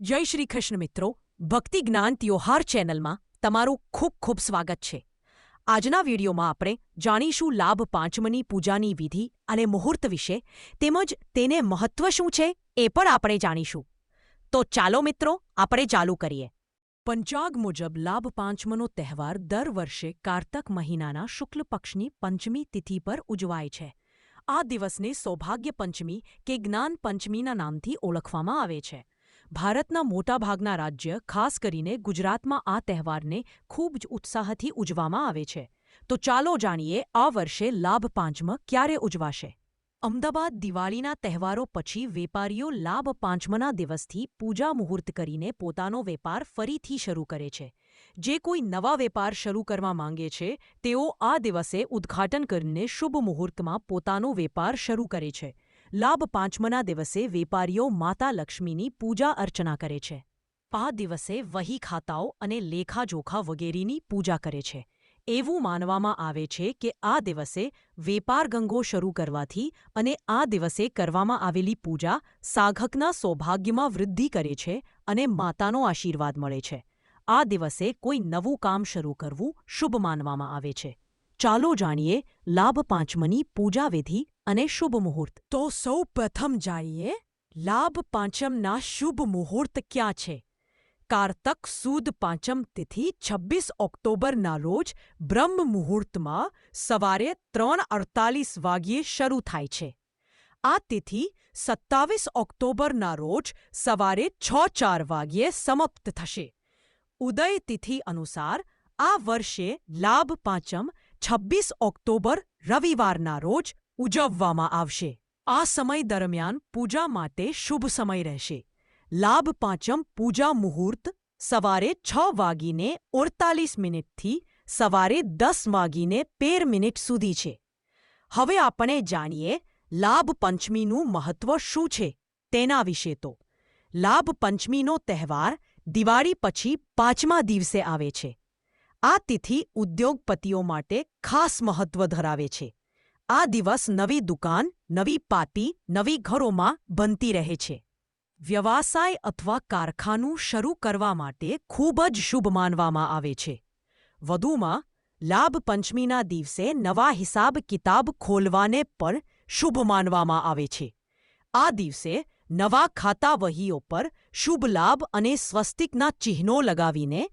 જય શ્રી કૃષ્ણ મિત્રો. ભક્તિ જ્ઞાન ત્યોહાર ચેનલમાં તમારું ખૂબ ખૂબ સ્વાગત છે. આજના વિડીયોમાં આપણે જાણીશું લાભ પાંચમની પૂજાની વિધિ અને મુહૂર્ત વિશે, તેમજ તેને મહત્વ શું છે એ પણ આપણે જાણીશું. તો ચાલો મિત્રો, આપણે ચાલુ કરીએ. પંચાગ મુજબ લાભ પાંચમનો તહેવાર દર વર્ષે કારતક મહિનાના શુક્લ પક્ષની પંચમી તિથિ પર ઉજવાય છે. આ દિવસને સૌભાગ્ય પંચમી કે જ્ઞાન પંચમીના નામથી ઓળખવામાં આવે છે. ભારતના મોટાભાગના રાજ્ય, ખાસ કરીને ગુજરાતમાં આ તહેવારને ખૂબ જ ઉત્સાહથી ઉજવવામાં આવે છે. તો ચાલો જાણીએ આ વર્ષે લાભ પાંચમ ક્યારે ઉજવાશે? અમદાવાદ દિવાળીના તહેવારો પછી વેપારીઓ લાભ પાંચમના દિવસથી પૂજા મુહૂર્ત કરીને પોતાનો વેપાર ફરીથી શરૂ કરે છે. જે કોઈ નવા વેપાર શરૂ કરવા માંગે છે, તેઓ આ દિવસે ઉદ્ઘાટન કરીને શુભ મુહૂર્તમાં પોતાનો વેપાર શરૂ કરે છે. લાભ પાંચમના દિવસે વેપારીઓ માતા લક્ષ્મીની પૂજા અર્ચના કરે છે. આ દિવસે વહી ખાતાઓ અને લેખાજોખા વગેરેની પૂજા કરે છે. એવું માનવામાં આવે છે કે આ દિવસે વેપાર ગંગો શરૂ કરવાથી અને આ દિવસે કરવામાં આવેલી પૂજા સાઘકના સૌભાગ્યમાં વૃદ્ધિ કરે છે અને માતાનો આશીર્વાદ મળે છે. આ દિવસે કોઈ નવું કામ શરૂ કરવું શુભ માનવામાં આવે છે. ચાલો જાણીએ લાભ પાંચમની પૂજા વિધિ અને શુભ મુહૂર્ત. તો સૌ પ્રથમ જાણીએ, લાભ પાંચમના શુભ મુહૂર્ત ક્યાં છે? કારતક સુદ પાંચમ તિથિ છવ્વીસ ઓક્ટોબરના રોજ બ્રહ્મ મુહૂર્તમાં સવારે ત્રણ અડતાલીસ વાગ્યે શરૂ થાય છે. આ તિથિ સત્તાવીસ ઓક્ટોબરના રોજ સવારે છ ચાર વાગ્યે સમાપ્ત થશે. ઉદય તિથિ અનુસાર આ વર્ષે લાભ પાંચમ છવ્વીસ ઓક્ટોબર રવિવારના રોજ ઉજવવામાં આવશે. આ સમય દરમિયાન પૂજા માટે શુભ સમય રહેશે. લાભ પાંચમ પૂજા મુહૂર્ત સવારે છ વાગીને ઓડતાલીસ મિનિટથી સવારે દસ વાગીને તેર મિનિટ સુધી છે. હવે આપણે જાણીએ લાભ પંચમીનું મહત્વ શું છે તેના વિશે તો. લાભ પંચમીનો તહેવાર દિવાળી પછી પાંચમા દિવસે આવે છે. આ તિથિ ઉદ્યોગપતિઓ માટે ખાસ મહત્વ ધરાવે છે. આ દિવસ નવી દુકાન, નવી પાટી નવી ઘરોમાં બનતી રહે છે. વ્યવસાય અથવા કારખાનું શરૂ કરવા માટે ખૂબ જ શુભ માનવામાં આવે છે. વધુમાં, લાભ પંચમીના દિવસે નવા હિસાબ કિતાબ ખોલવાને પણ શુભ માનવામાં આવે છે. આ દિવસે નવા ખાતા વહીઓ પર શુભ લાભ અને સ્વસ્તિકના ચિહ્નો લગાવીને